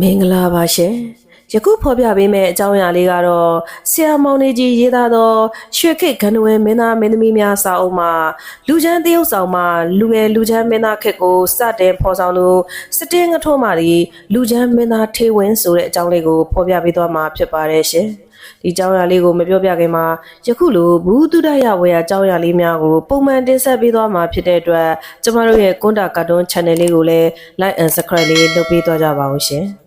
မင်္ဂလာပါရှင်ယခုဖော်ပြပေးမယ့်အကြောင်းအရာလေးကတော့ဆရာမောင်နေကြီးရေးသားသောရွှေခေတ်ဂန္ဓဝင်မင်းသားမင်းသမီးများစာအုပ်မှာလူချမ်းတရုပ်ဆောင်မှာလူငယ်လူချမ်းမင်းသားခေတ်ကိုစတင်ဖော်ဆောင်သူစတင်းငထိုးမှဒီလူချမ်းမင်းသားထေဝင်းဆိုတဲ့အကြောင်းလေးကိုဖော်ပြပေးသွားမှာဖြစ်ပါတယ်ရှင်ဒီအကြောင်းအရာလေးကိုမပြောပြခင်မှာယခုလိုဘူးတုဒရဝေယအကြောင်းအရာလေးများကိုပုံမှန်တင်ဆက်ပေးသွားမှာဖြစ်တဲ့အတွက်ကျမတို့ရဲ့ကွန်တာကာတွန်း channel လေးကိုလည်း like and subscribe လေးလုပ်ပေးသွားကြပါအောင်ရှင်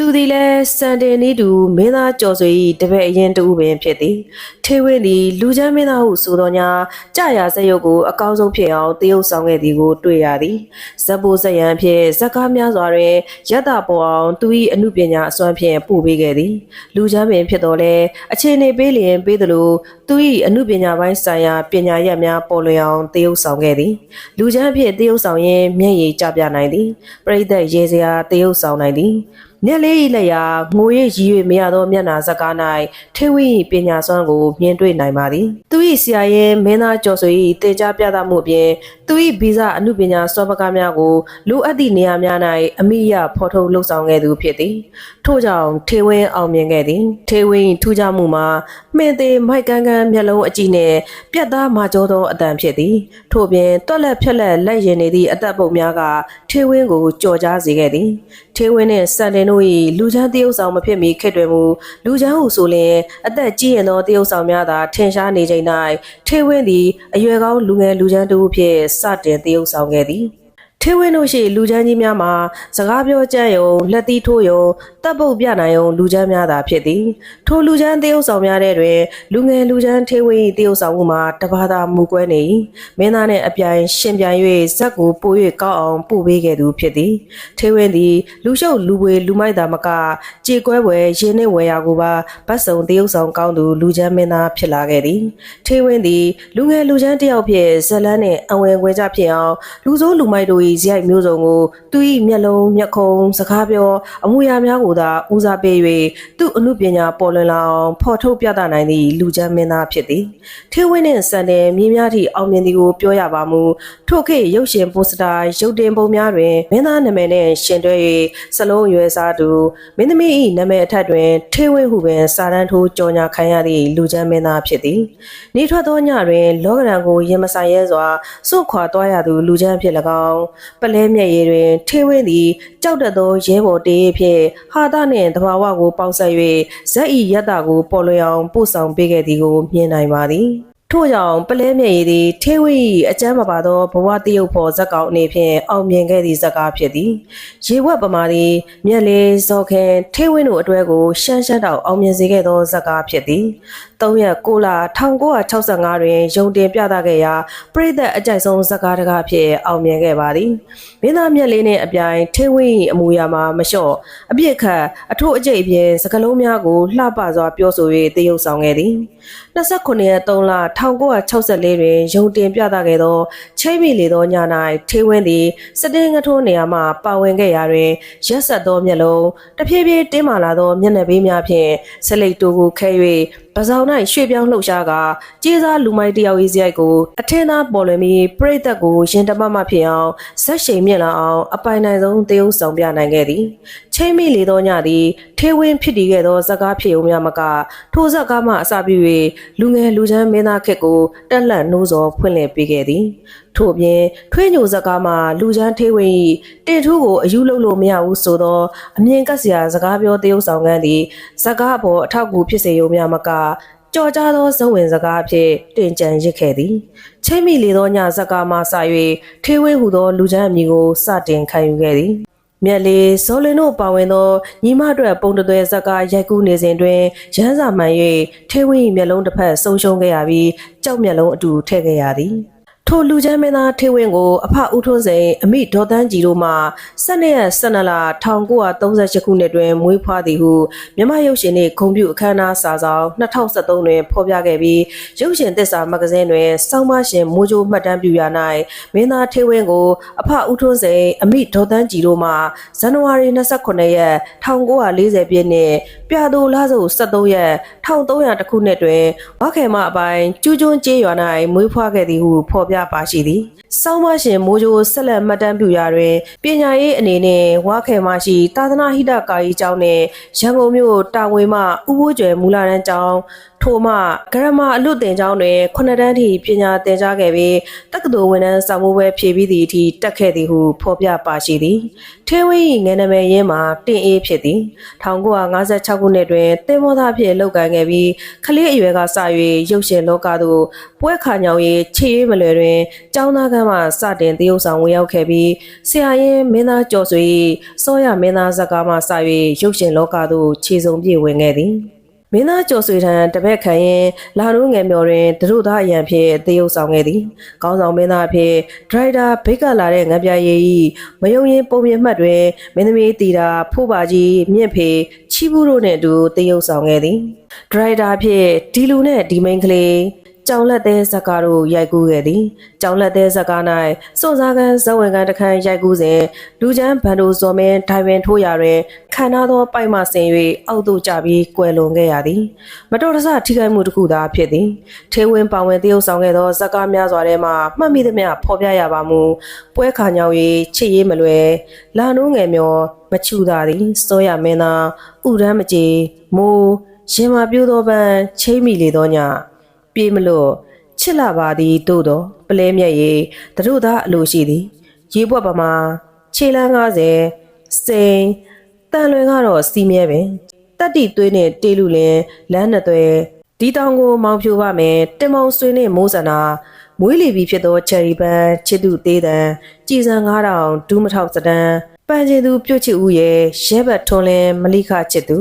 သူဒီလဲစန်တယ်နီးတူမင်းသားကျော်ဆွေ၏တပည့်အရင်တူပင်ဖြစ်သည်ထေဝင်းသည်လူချမ်းမင်းသားဟုဆိုသောညာကြာရစက်ရုပ်ကိုအကောင်းဆုံးဖြစ်အောင်တရုပ်ဆောင်ခဲ့သည်ကိုတွေ့ရသည်ဇက်ပိုးဇက်ရန်ဖြင့်ဇက်ကားများစွာတွင်ယတ္တပေါ်အောင်သူ၏အမှုပညာအစွမ်းဖြင့်ပို့ပေးခဲ့သည်လူချမ်းပင်ဖြစ်တော်လဲအခြေအနေပေးလျင်ပေးသလိုသူ၏အမှုပညာပိုင်းဆိုင်ရာပညာရပ်များပေါ်လွင်အောင်တရုပ်ဆောင်ခဲ့သည်လူချမ်းဖြင့်တရုပ်ဆောင်ရင်မျက်ရည်ကျပြနိုင်သည်ပရိသတ်ရေစရာတရုပ်ဆောင်နိုင်သည် မျက်လေး၏လက်ရာငို၍ရည်၍မရသောမျက်နာဇက်ကား၌ထေဝင်း၏ပညာစွမ်းကိုမြင်တွေ့နိုင်ပါသည်သူ၏ဆရာရဲ့မင်းသားကျော်ဆွေ၏တင် जा ပြသမှုအပြင်သူ၏ဗီဇအမှုပညာစောပကားများကိုလိုအပ်သည့်နေရာများ၌အမိရဖော်ထုတ်လှုပ်ဆောင်ခဲ့သူဖြစ်သည်ထို့ကြောင့်ထေဝင်းအောင်မြင်ခဲ့သည်ထေဝင်းထူးခြားမှုမှာမှင်သေးမိုက်ကန်းကန်းမျက်လုံးအကြည့်နှင့်ပြတ်သားမာကျောသောအတန်ဖြစ်သည်ထို့ပြင်တွက်လက်ဖြက်လက်လက်ရင်နေသည့်အသက်ပုံများကထေဝင်းကိုကြော်ကြားစေခဲ့သည် ထေဝင်းနှင့်စန်တင်တို့၏လူချမ်းတရုပ်ဆောင်မဖြစ်မီခက်တွင်မူလူချမ်းဟုဆိုလျင်အသက်ကြီးရင်သောတရုပ်ဆောင်များသာထင်ရှားနေချိန်၌ထေဝင်းသည်အရွယ်ကောင်းလူငယ်လူချမ်းတို့ဖြင့်စတင်တရုပ်ဆောင်ခဲ့သည် ထေဝင်းတို့ရှိလူချမ်းကြီးများမှာစကားပြောကြမ်းယုံလက်သီးထိုးယုံတပ်ပုတ်ပြနိုင်ယုံလူချမ်းများသာဖြစ်သည်ထိုလူချမ်းတရုပ်ဆောင်များတဲ့တွင်လူငယ်လူချမ်းထေဝင်း၏တရုပ်ဆောင်မှုမှာတပါးသာမူကွဲနေ၏မင်းသားနှင့်အပြိုင်ရှင်ပြိုင်၍ဇက်ကိုပို၍ကောက်အောင်ပို့ပေးခဲ့သူဖြစ်သည်ထေဝင်းသည်လူရှုပ်လူပွေလူမိုက်သာမကကြေကွဲပွဲရင်းနှင့်ဝယ်ရာကိုပါဗတ်စုံတရုပ်ဆောင်ကောင်းသူလူချမ်းမင်းသားဖြစ်လာခဲ့သည်ထေဝင်းသည်လူငယ်လူချမ်းတစ်ယောက်ဖြင့်ဇက်လန်းနှင့်အဝယ်ခွဲကြဖြစ်အောင်လူစိုးလူမိုက်တို့၏ဇရိုက်မျိုးစုံကိုသူ၏မျက်လုံးမျက်ခုံးစကားပြောအမှုရာများကိုသာဦးစားပေး၍သူ့အမှုပညာပေါ်လွင်လာအောင်ဖော်ထုတ်ပြသနိုင်သည့်လူချမ်းမင်းသားဖြစ်သည်ထေဝင်းနှင့်စံတယ်မြေများသည့်အောင်မြင်သည်ကိုပြောရပါမူထို့ခေတ်ရုပ်ရှင်ပိုစတာရုပ်တင်ပုံများတွင်မင်းသားနာမည်နှင့်ရှင်တွဲ၍စလုံးရွယ်စားသူမင်းသမီး၏နာမည်အထက်တွင်ထေဝင်းဟုပင်စာတန်းထိုးကြော်ညာခံရသည့်လူချမ်းမင်းသားဖြစ်သည်နေထွက်သောညတွင်လောကရန်ကိုရင်မဆိုင်ရဲစွာစွန့်ခွာသွားရသူလူချမ်းဖြစ်၎င်းပလဲမြက်ရည်တွင်ထေဝင်းသည်ကြောက်တတ်သောရဲဘော်တေးဖြင့်ဟာသနှင့်တဘာဝကိုပေါင်းဆက်၍ဇက်ဤယတ္တကိုပေါ်လွင်အောင်ပို့ဆောင်ပေးခဲ့သည်ကိုမြင်နိုင်ပါသည်ထို့ကြောင့်ပလဲမြေရည်သည်ထေဝီအကျမ်းမပါသောဘဝတရုပ်ဖော်ဇက်ကောင်အနေဖြင့်အောင်မြင်ခဲ့သည့်ဇက်ကားဖြစ်သည်ရေဝက်ပမာသည်မြက်လေးဇော်ခဲထေဝင်းတို့အတွဲကိုရှမ်းရှမ်းတောင်အောင်မြင်စေခဲ့သောဇက်ကားဖြစ်သည် 3ရက်6လ1965တွင်ရုံတင်ပြသခဲ့ရာပြည်သက်အကြိုက်ဆုံးဇက်ကားတကားဖြစ်အောင်မြင်ခဲ့ပါသည်မင်းသားမြက်လေးနှင့်အပြိုင်ထေဝင်း၏အမူအရာမှာမလျှော့အပြစ်ခတ်အထို့အကျိတ်အပြင်စကလုံးများကိုလှပစွာပြောဆို၍တရုပ်ဆောင်ခဲ့သည်29ရက်3လ1964တွင်ရုံတင်ပြသခဲ့သောချိတ်မိလေသောည၌ထေဝင်းသည်စတင်းငထိုးနေရာမှပါဝင်ခဲ့ရာတွင်ရက်ဆက်သောမျက်လုံးတဖြည်းဖြည်းတင်းမာလာသောမျက်နှာပေးများဖြင့်ဆလိတ်တူကိုခဲ၍ ပဇောင်၌ရွှေ့ပြောင်းလှုပ်ရှားကကြေးစားလူမိုက်တယောက်၏ဇယိုက်ကိုအထင်းသားပေါ်လွင်ပြီးပြိသက်ကိုရင်တမမဖြစ်အောင်ဇက်ရှိန်မြင့်လာအောင်အပိုင်နိုင်ဆုံးတရုပ်ဆောင်ပြနိုင်ခဲ့သည်ချိန်မိလေသောညသည် ထေဝင်းဖြစ်တည်ခဲ့သောဇက်ကားဖြစ်ုံများမကထိုဇက်ကားမှအစပြု၍လူငယ်လူချမ်းမင်းသားခက်ကိုတက်လက်နှိုးစော်ဖွင့်လှစ်ပေးခဲ့သည်ထို့ပြင်ထွေးညိုဇက်ကားမှလူချမ်းထေဝင်း၏တင်ထူးကိုအယူလုပ်လို့မရဘူးဆိုသောအမြင်ကပ်စရာစကားပြောတရုပ်ဆောင်ကန်းသည်ဇက်ကားအပေါ်အထောက်အကူဖြစ်စေုံများမကကြော်ကြားသောဇဝင်စကားဖြင့်တင်ကြံရစ်ခဲ့သည်ချိတ်မိလေသောညဇက်ကားမှစ၍ထေဝင်းဟူသောလူချမ်းအမည်ကိုစတင်ခံယူခဲ့သည် မြက်လေးဇော်လင်တို့ပါဝင်သောညီမတို့ပုံတသွဲဇက်ကရိုက်ကူးနေစဉ်တွင်ရမ်းစာမှန်၍ထေဝင်း၏မျက်လုံးတစ်ဖက်ဆုံးရှုံးခဲ့ရပြီးကြောက်မျက်လုံးအတူထည့်ခဲ့ရသည် ထိုလူချမ်းမင်းသားထေဝင်းကိုအဖဦးထွန်းစိန်အမိဒေါ်တန်းကြီးတို့မှ12ရက်12လ1938ခုနှစ်တွင်မွေးဖွားသည်ဟုမြမရုပ်ရှင်နှင့်ဂုံပြူအခမ်းအနားစာဆောင်2023တွင်ဖော်ပြခဲ့ပြီးရုပ်ရှင်သစ္စာမဂ္ဂဇင်းတွင်စောင်းမရှင်မိုးကြိုးမှတ်တမ်းပြုရာ၌မင်းသားထေဝင်းကိုအဖဦးထွန်းစိန်အမိဒေါ်တန်းကြီးတို့မှဇန်နဝါရီ29ရက်1940ပြည့်နှစ်ပြတိုလစု73ရက်1300ခုနှစ်တွင်ဝါခေမအပိုင်းကျူးကျွန်းကျေးရွာ၌မွေးဖွားခဲ့သည်ဟုဖော်ပြပါရှိသည်စောင်းမရှင်မိုးကြိုးဆက်လက်မှတ်တမ်းပြုရာတွင်ပညာရေးအနေနဲ့ဝါခဲမရှိသာသနာဟိတကာယီကျောင်းနဲ့ရန်ကုန်မြို့တာဝေမှဥပိုးကျွယ်မူလာတန်းကျောင်းထို့မှဂရမအလွတ်တင်ကျောင်းတွင်ခုနှစ်တန်းထိပညာသင်ကြားခဲ့ပြီးတက္ကသိုလ်ဝန်ထမ်းစာမိုးပွဲဖြည့်ပြီးသည့်အထိတက်ခဲ့သည်ဟုဖော်ပြပါရှိသည်ထေဝင်း၏ငယ်နာမည်ရင်းမှာတင်အေးဖြစ်သည်1956ခုနှစ်တွင်တင်မောသားဖြင့်လုပ်ကိုင်ခဲ့ပြီးခလေးအရွယ်ကစ၍ရုပ်ရှင်လောကသို့ပွဲခါညောင်ရေးချေရွေးမလွယ်တွင်ကျောင်းသားကမ်းမှစတင်တရုပ်ဆောင်ဝင်ရောက်ခဲ့ပြီးဆရာရင်မင်းသားကျော်ဆွေ၏စောရမင်းသားဇာတ်ကားမှစ၍ရုပ်ရှင်လောကသို့ခြေစုံပြေဝင်ခဲ့သည်မင်းသားကျော်ဆွေထံတပည့်ခံရင်လာနိုးငယ်မျောတွင်တရုတ်သားအရန်ဖြင့်တရုတ်ဆောင်ခဲ့သည်။ကောင်းဆောင်မင်းသားအဖြစ်ဒရိုက်တာဘိတ်ကလာတဲ့ငပြရည်ဤမယုံရင်ပုံမြင်မှတ်တွင်မင်းသမီးတီတာဖိုးပါကြီးမြင့်ဖေချီဘူးတို့နှင့်အတူတရုတ်ဆောင်ခဲ့သည်။ဒရိုက်တာအဖြစ်ဒီလူနှင့်ဒီမိန်ကလေး ကြောင်လက်သေးဇက်ကားတို့ရိုက်ကူးခဲ့သည်။ကြောင်လက်သေးဇက်ကား၌စွန်စားကန်ဇဝင်ကန်တခန်းရိုက်ကူးစဉ်လူချမ်းဘန်ဒိုဇော်မင်းဒိုင်ဝင်ထိုးရာတွင်ခံထားသောပိုက်မှဆင်၍အောက်သို့ကျပြီးကွယ်လွန်ခဲ့ရသည်။မတော်တဆထိခိုက်မှုတစ်ခုသာဖြစ်သည်။ထေဝင်းပောင်ဝင်တရုပ်ဆောင်ခဲ့သောဇက်ကားများစွာထဲမှမှတ်မိသမျှဖော်ပြရပါမူပွဲခါညောင်၍ချစ်ရေးမလွယ်လာနိုးငယ်မျောမချူသာသည်စောရမင်းသားဥရမ်းမကြေမိုးရင်မာပြိုးသောပန်းချိမ့်မိလေသောည ပြေးမလို့ချစ်လာပါသည်တို့တော့ပလဲမြက်ရေတတို့သားအလိုရှိသည် ရေပွက်ပမာခြေလန်း90စိန်တန်လွင်ကတော့စီးမြဲပင်တက်တီသွေးနဲ့တေးလူလင်းလမ်းနှစ်သွဲဒီတောင်ကိုမောင်ဖြိုးပါမယ်တင်မောင်ဆွေနဲ့မိုးစန္နာမွေးလီပြီးဖြစ်သောချယ်ရီပန်ချစ်သူသေးတန်ကြည်စံ9000ဒူးမထောက်စတန်ပန်ကျင်သူပြုတ်ချစ်ဦးရဲ့ရဲဘတ်ထွန်လင်းမလိခချစ်သူ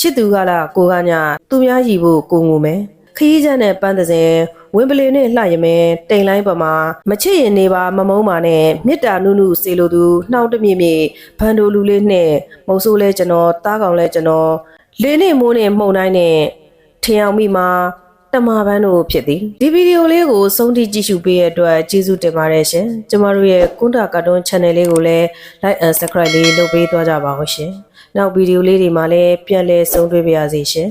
ချစ်သူကလာကိုကညာသူများရီဖို့ကိုငုံမယ် ခရီးချမ်းနဲ့ပန်းတဲ့စဉ်ဝင်းပလီနဲ့လှရမဲတိမ်လိုင်းပေါ်မှာမချစ်ရင်နေပါမမုန်းပါနဲ့မေတ္တာနုနုစေလိုသူနှောင်းတမြင့်မြင့်ဘန်ဒိုလူလေးနဲ့မုတ်ဆိုးလဲကျွန်တော်တားကောင်လဲကျွန်တော်လေးနဲ့မိုးနဲ့မှုန်တိုင်းနဲ့ထင်အောင်မိမှာတမပန်းတို့ဖြစ်သည်ဒီဗီဒီယိုလေးကိုစုံထိကြည့်ရှုပေးတဲ့အတွက်ကျေးဇူးတင်ပါတယ်ရှင်ကျမတို့ရဲ့ကွန်တာကာတွန်း channel လေးကိုလည်း like and subscribe လေးလုပ်ပေးသွားကြပါဦးရှင်နောက်ဗီဒီယိုလေးတွေမှာလည်းပြန်လည်ဆုံတွေ့ပါရစေရှင်